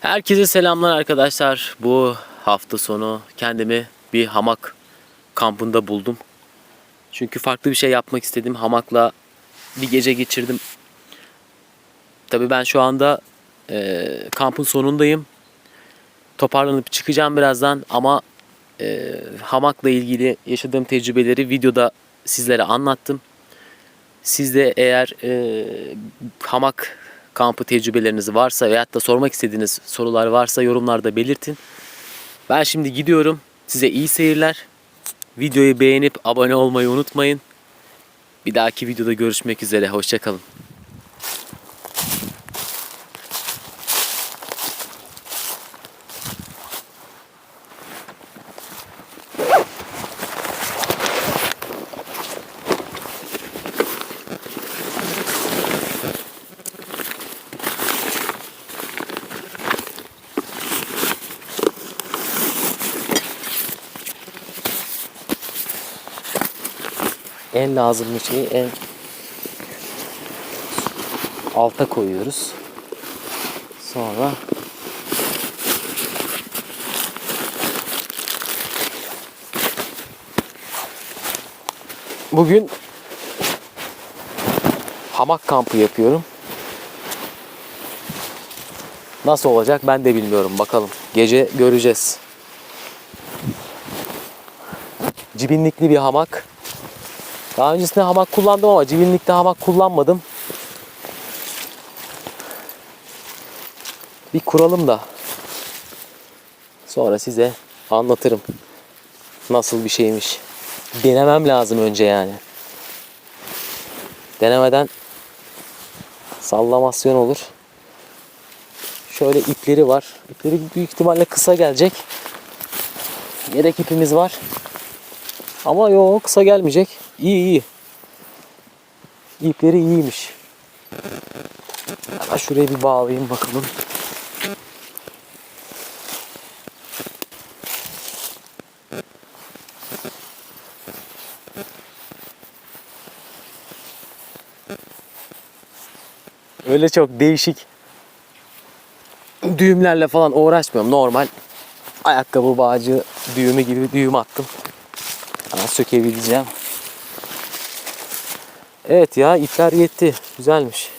Herkese selamlar arkadaşlar. Bu hafta sonu kendimi bir hamak kampında buldum. Çünkü farklı bir şey yapmak istedim. Hamakla bir gece geçirdim. Tabii ben şu anda e, kampın sonundayım. Toparlanıp çıkacağım birazdan ama e, hamakla ilgili yaşadığım tecrübeleri videoda sizlere anlattım. Siz de eğer e, hamak kampı tecrübeleriniz varsa veyahut da sormak istediğiniz sorular varsa yorumlarda belirtin. Ben şimdi gidiyorum. Size iyi seyirler. Videoyu beğenip abone olmayı unutmayın. Bir dahaki videoda görüşmek üzere. Hoşçakalın. En lazımlı şeyi en alta koyuyoruz. Sonra Bugün hamak kampı yapıyorum. Nasıl olacak ben de bilmiyorum bakalım. Gece göreceğiz. Cibinlikli bir hamak. Daha öncesinde hamak kullandım ama cibinlikte hamak kullanmadım. Bir kuralım da sonra size anlatırım. Nasıl bir şeymiş. Denemem lazım önce yani. Denemeden sallamasyon olur. Şöyle ipleri var. İpleri büyük ihtimalle kısa gelecek. Yedek ipimiz var. Ama yok kısa gelmeyecek. İyi iyi. İpleri iyiymiş. Hemen şuraya bir bağlayayım bakalım. Öyle çok değişik düğümlerle falan uğraşmıyorum. Normal ayakkabı bağcı düğümü gibi düğüm attım. Ama sökebileceğim. Evet ya ipler yetti. Güzelmiş.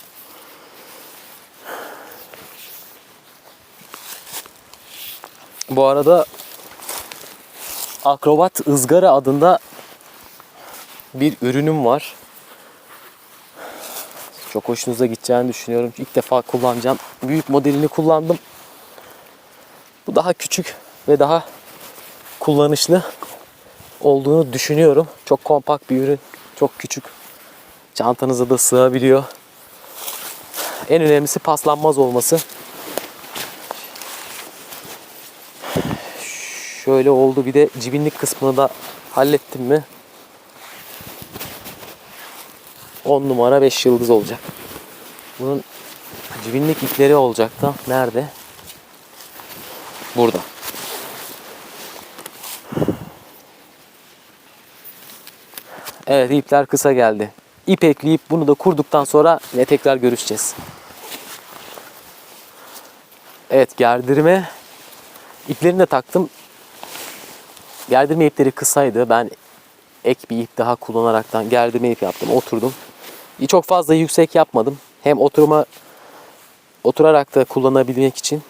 Bu arada Akrobat ızgara adında bir ürünüm var. Çok hoşunuza gideceğini düşünüyorum. İlk defa kullanacağım. Büyük modelini kullandım. Bu daha küçük ve daha kullanışlı olduğunu düşünüyorum. Çok kompakt bir ürün. Çok küçük. Çantanıza da sığabiliyor. En önemlisi paslanmaz olması. Şöyle oldu. Bir de cibinlik kısmını da hallettim mi? 10 numara 5 yıldız olacak. Bunun cibinlik ipleri olacak da nerede? Burada. Evet ipler kısa geldi. İp ekleyip bunu da kurduktan sonra ne tekrar görüşeceğiz. Evet gerdirme iplerini de taktım. Gerdirme ipleri kısaydı. Ben ek bir ip daha kullanaraktan gerdirme ip yaptım. Oturdum. Çok fazla yüksek yapmadım. Hem oturma oturarak da kullanabilmek için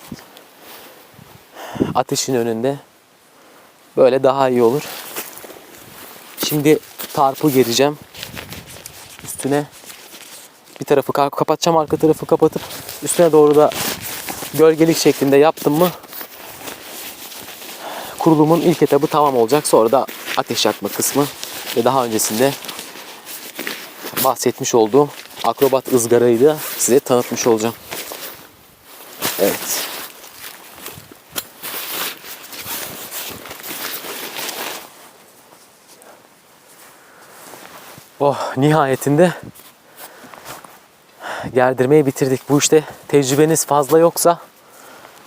ateşin önünde böyle daha iyi olur. Şimdi tarpı gereceğim. Üstüne bir tarafı ka- kapatacağım, arka tarafı kapatıp üstüne doğru da gölgelik şeklinde yaptım mı kurulumun ilk etabı tamam olacak. Sonra da ateş yakma kısmı ve daha öncesinde bahsetmiş olduğum akrobat ızgarayı da size tanıtmış olacağım. Evet. Oh nihayetinde gerdirmeyi bitirdik. Bu işte tecrübeniz fazla yoksa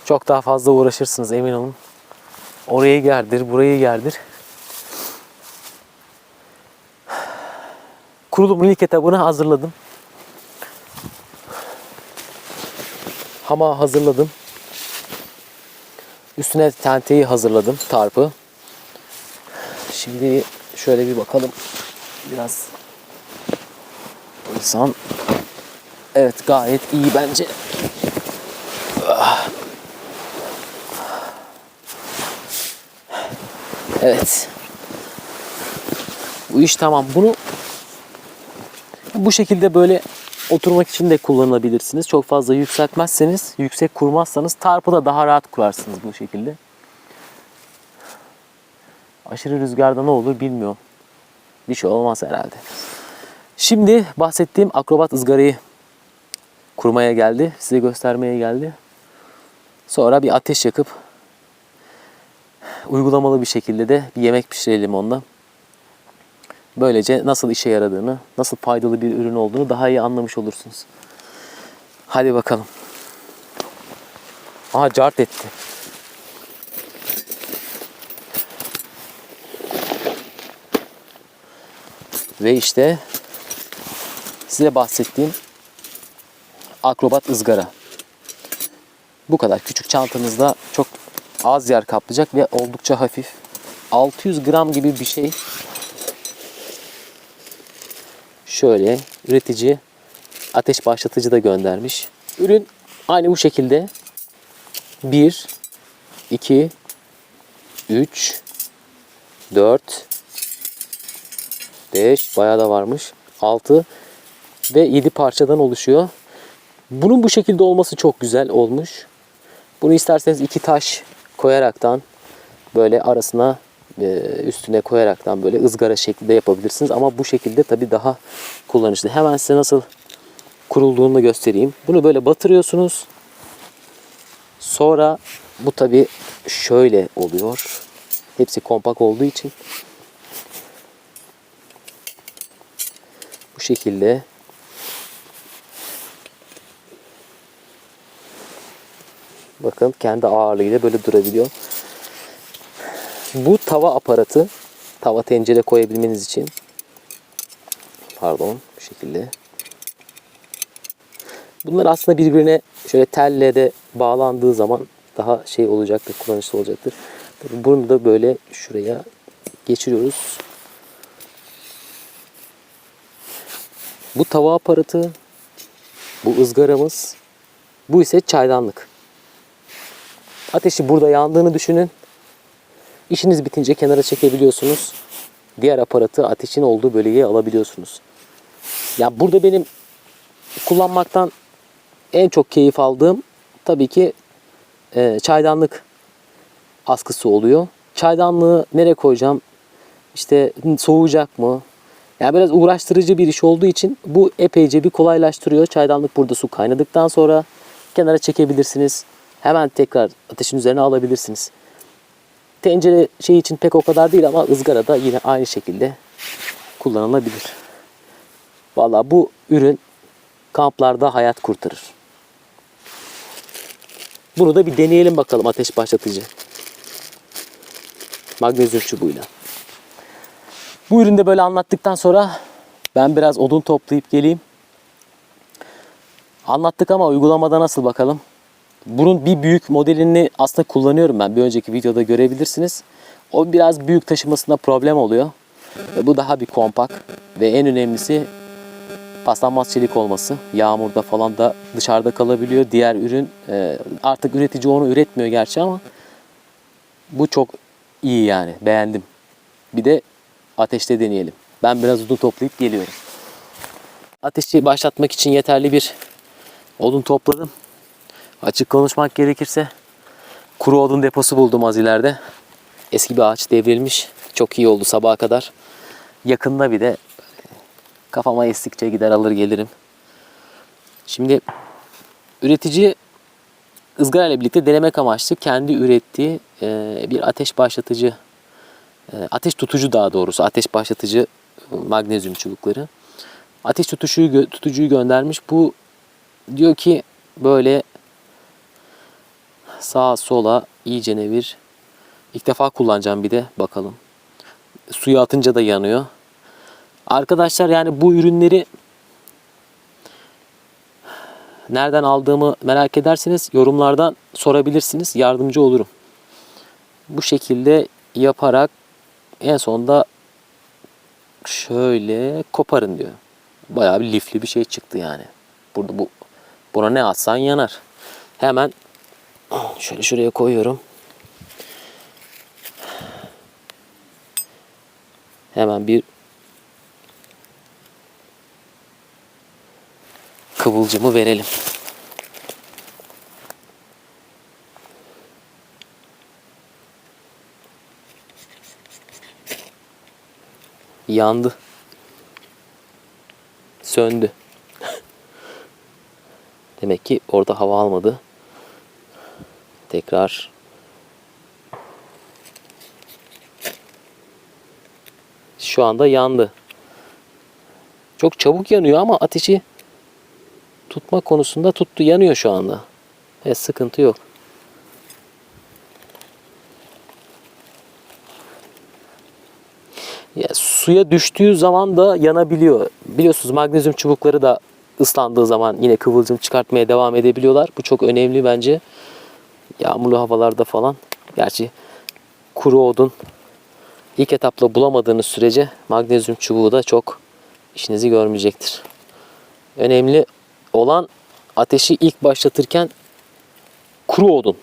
çok daha fazla uğraşırsınız emin olun. Orayı gerdir, burayı gerdir. Kurulumun ilk etabını hazırladım. Hama hazırladım. Üstüne tenteyi hazırladım. Tarpı. Şimdi şöyle bir bakalım. Biraz insan Evet gayet iyi bence. Evet. Bu iş tamam. Bunu bu şekilde böyle oturmak için de kullanabilirsiniz. Çok fazla yükseltmezseniz, yüksek kurmazsanız tarpı da daha rahat kurarsınız bu şekilde. Aşırı rüzgarda ne olur bilmiyorum. Bir şey olmaz herhalde. Şimdi bahsettiğim akrobat ızgarayı kurmaya geldi. Size göstermeye geldi. Sonra bir ateş yakıp uygulamalı bir şekilde de bir yemek pişirelim onunla. Böylece nasıl işe yaradığını, nasıl faydalı bir ürün olduğunu daha iyi anlamış olursunuz. Hadi bakalım. Aha cart etti. Ve işte size bahsettiğim akrobat ızgara. Bu kadar küçük çantanızda çok az yer kaplayacak ve oldukça hafif. 600 gram gibi bir şey. Şöyle üretici ateş başlatıcı da göndermiş. Ürün aynı bu şekilde 1 2 3 4 5 bayağı da varmış. 6 ve 7 parçadan oluşuyor. Bunun bu şekilde olması çok güzel olmuş. Bunu isterseniz iki taş koyaraktan böyle arasına e, üstüne koyaraktan böyle ızgara şeklinde yapabilirsiniz. Ama bu şekilde tabii daha kullanışlı. Hemen size nasıl kurulduğunu göstereyim. Bunu böyle batırıyorsunuz. Sonra bu tabii şöyle oluyor. Hepsi kompak olduğu için bu şekilde Bakın kendi ağırlığıyla böyle durabiliyor. Bu tava aparatı tava tencere koyabilmeniz için pardon bu şekilde bunlar aslında birbirine şöyle telle de bağlandığı zaman daha şey olacaktır, kullanışlı olacaktır. Bunu da böyle şuraya geçiriyoruz. Bu tava aparatı, bu ızgaramız, bu ise çaydanlık. Ateşi burada yandığını düşünün. İşiniz bitince kenara çekebiliyorsunuz. Diğer aparatı ateşin olduğu bölgeye alabiliyorsunuz. Ya burada benim kullanmaktan en çok keyif aldığım tabii ki e, çaydanlık askısı oluyor. Çaydanlığı nereye koyacağım? İşte soğuyacak mı? Yani biraz uğraştırıcı bir iş olduğu için bu epeyce bir kolaylaştırıyor. Çaydanlık burada su kaynadıktan sonra kenara çekebilirsiniz. Hemen tekrar ateşin üzerine alabilirsiniz. Tencere şey için pek o kadar değil ama ızgara da yine aynı şekilde kullanılabilir. Valla bu ürün kamplarda hayat kurtarır. Bunu da bir deneyelim bakalım ateş başlatıcı. Magnezyum çubuğuyla. Bu ürünü de böyle anlattıktan sonra ben biraz odun toplayıp geleyim. Anlattık ama uygulamada nasıl bakalım. Bunun bir büyük modelini aslında kullanıyorum ben. Bir önceki videoda görebilirsiniz. O biraz büyük taşımasında problem oluyor. Ve bu daha bir kompak. Ve en önemlisi paslanmaz çelik olması. Yağmurda falan da dışarıda kalabiliyor. Diğer ürün e, artık üretici onu üretmiyor gerçi ama bu çok iyi yani. Beğendim. Bir de ateşte deneyelim. Ben biraz odun toplayıp geliyorum. Ateşi başlatmak için yeterli bir odun topladım. Açık konuşmak gerekirse kuru odun deposu buldum az ileride. Eski bir ağaç devrilmiş. Çok iyi oldu sabaha kadar. Yakında bir de kafama estikçe gider alır gelirim. Şimdi üretici ızgara ile birlikte denemek amaçlı kendi ürettiği e, bir ateş başlatıcı, e, ateş tutucu daha doğrusu ateş başlatıcı e, magnezyum çubukları. Ateş tutuşuyu, tutucuyu göndermiş. Bu diyor ki böyle sağa sola iyice bir ilk defa kullanacağım bir de bakalım. Suya atınca da yanıyor. Arkadaşlar yani bu ürünleri nereden aldığımı merak ederseniz yorumlardan sorabilirsiniz. Yardımcı olurum. Bu şekilde yaparak en sonunda şöyle koparın diyor. Bayağı bir lifli bir şey çıktı yani. Burada bu buna ne atsan yanar. Hemen şöyle şuraya koyuyorum. Hemen bir kıvılcımı verelim. Yandı. Söndü. Demek ki orada hava almadı. Tekrar şu anda yandı. Çok çabuk yanıyor ama ateşi tutma konusunda tuttu. Yanıyor şu anda. Evet, sıkıntı yok. Ya, suya düştüğü zaman da yanabiliyor. Biliyorsunuz magnezyum çubukları da ıslandığı zaman yine kıvılcım çıkartmaya devam edebiliyorlar. Bu çok önemli bence. Yağmurlu havalarda falan. Gerçi kuru odun ilk etapla bulamadığınız sürece magnezyum çubuğu da çok işinizi görmeyecektir. Önemli olan ateşi ilk başlatırken kuru odun,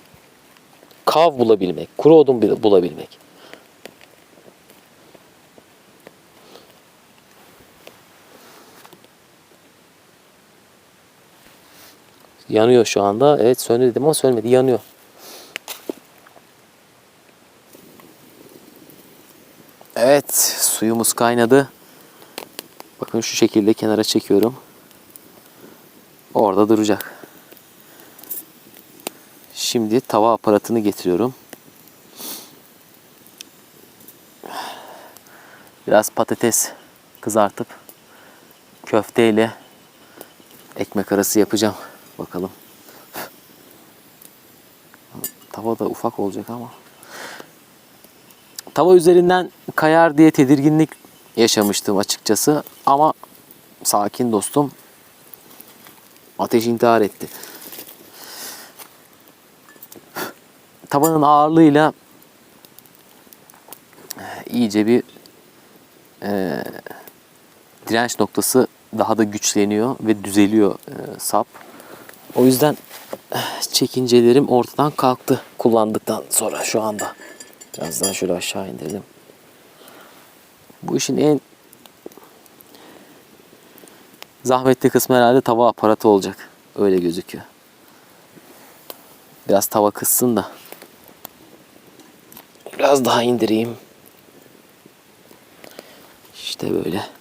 kav bulabilmek, kuru odun bulabilmek. Yanıyor şu anda. Evet söndü dedim ama sönmedi. Yanıyor. Evet suyumuz kaynadı. Bakın şu şekilde kenara çekiyorum. Orada duracak. Şimdi tava aparatını getiriyorum. Biraz patates kızartıp köfteyle ekmek arası yapacağım. Bakalım. Tava da ufak olacak ama. Tava üzerinden kayar diye tedirginlik yaşamıştım açıkçası. Ama sakin dostum. Ateş intihar etti. Tavanın ağırlığıyla iyice bir e, direnç noktası daha da güçleniyor ve düzeliyor e, sap. O yüzden eh, çekincelerim ortadan kalktı kullandıktan sonra şu anda. Biraz daha şöyle aşağı indirelim. Bu işin en zahmetli kısmı herhalde tava aparatı olacak. Öyle gözüküyor. Biraz tava kızsın da. Biraz daha indireyim. İşte böyle.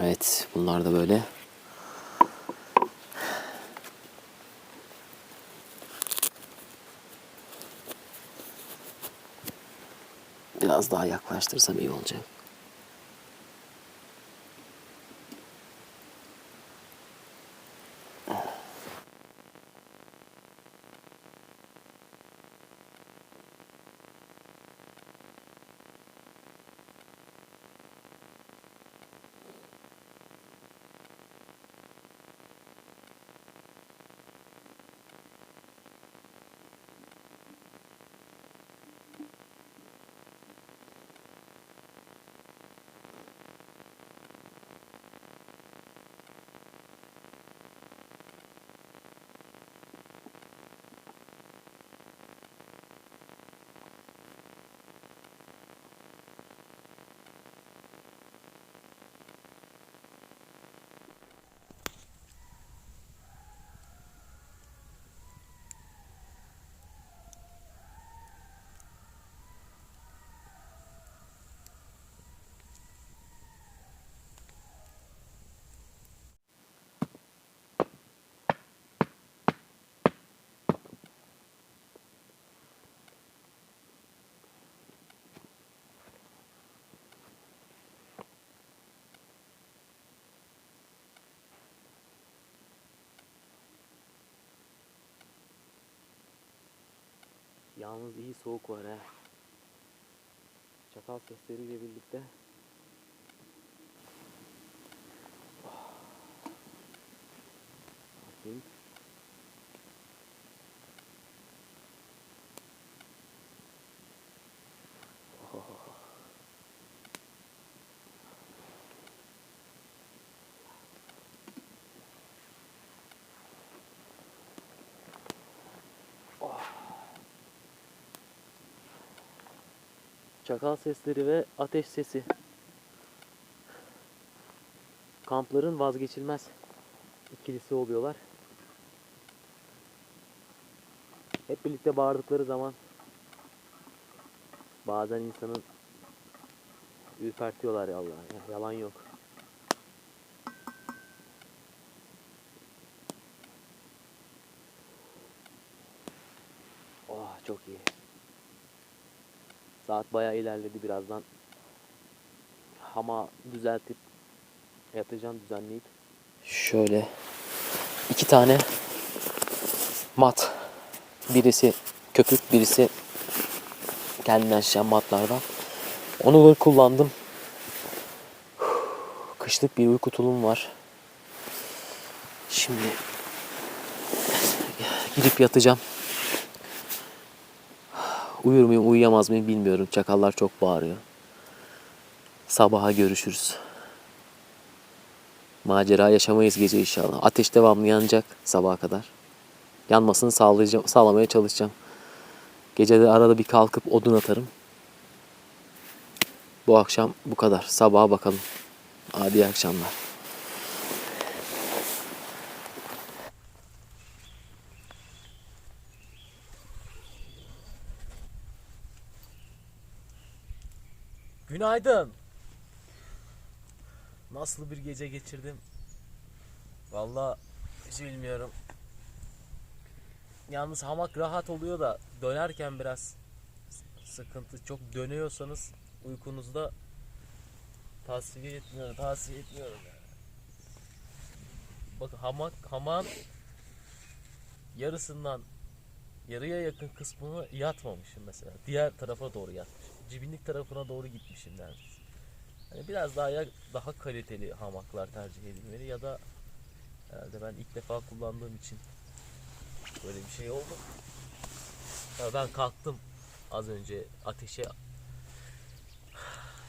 Evet bunlar da böyle. Biraz daha yaklaştırsam iyi olacak. Yalnız iyi soğuk var ha. Çakal sesleriyle birlikte. Bakayım. Çakal sesleri ve ateş sesi. Kampların vazgeçilmez ikilisi oluyorlar. Hep birlikte bağırdıkları zaman bazen insanın ürpertiyorlar ya Allah. ya, Yalan yok. Saat bayağı ilerledi birazdan. Hama düzeltip yatacağım düzenleyip. Şöyle iki tane mat. Birisi köpük, birisi kendinden şişen matlardan. Onu böyle kullandım. Kışlık bir uyku tulum var. Şimdi gidip yatacağım. Uyur muyum uyuyamaz mıyım bilmiyorum. Çakallar çok bağırıyor. Sabaha görüşürüz. Macera yaşamayız gece inşallah. Ateş devamlı yanacak sabaha kadar. Yanmasını sağlayacağım, sağlamaya çalışacağım. Gece de arada bir kalkıp odun atarım. Bu akşam bu kadar. Sabaha bakalım. İyi akşamlar. Günaydın. Nasıl bir gece geçirdim? Vallahi hiç bilmiyorum. Yalnız hamak rahat oluyor da dönerken biraz sıkıntı. Çok dönüyorsanız uykunuzda tavsiye etmiyorum, tavsiye etmiyorum yani. Bak hamak haman yarısından yarıya yakın kısmını yatmamışım mesela. Diğer tarafa doğru yatmışım. Cibinlik tarafına doğru gitmişim neredeyse. Hani biraz daha ya daha kaliteli hamaklar tercih edilmeli ya da herhalde ben ilk defa kullandığım için böyle bir şey oldu. Ya ben kalktım az önce ateşe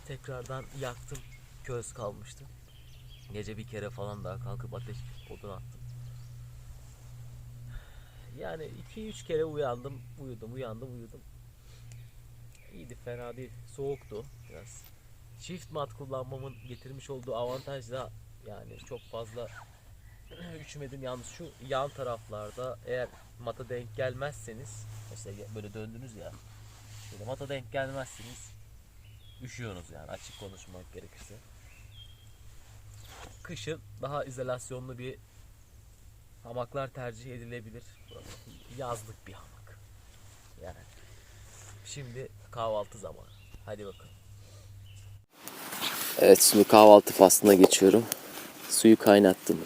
tekrardan yaktım. Köz kalmıştı. Gece bir kere falan daha kalkıp ateş odun attım. Yani 2-3 kere uyandım, uyudum, uyandım, uyudum. İyiydi, fena değil. Soğuktu biraz. Çift mat kullanmamın getirmiş olduğu avantaj da yani çok fazla üşümedim. Yalnız şu yan taraflarda eğer mata denk gelmezseniz mesela böyle döndünüz ya böyle mata denk gelmezseniz üşüyorsunuz yani açık konuşmak gerekirse. Kışın daha izolasyonlu bir hamaklar tercih edilebilir. Yazlık bir hamak. Yani şimdi kahvaltı zamanı. Hadi bakalım. Evet şimdi kahvaltı faslına geçiyorum. Suyu kaynattım.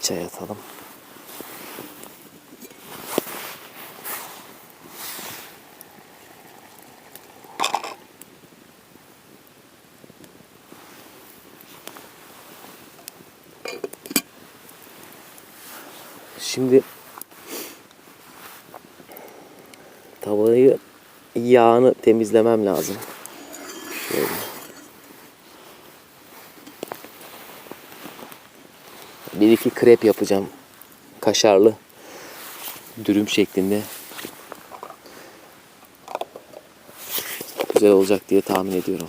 Çay atalım. Şimdi tavayı yağını temizlemem lazım. Şöyle. Bir iki krep yapacağım. Kaşarlı. Dürüm şeklinde. Güzel olacak diye tahmin ediyorum.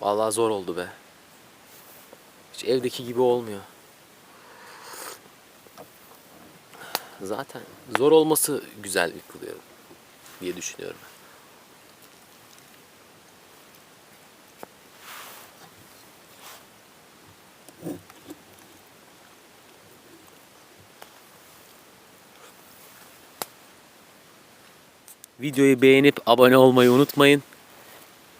Allah zor oldu be. Hiç evdeki gibi olmuyor. Zaten zor olması güzel kılıyor diye düşünüyorum. Videoyu beğenip abone olmayı unutmayın.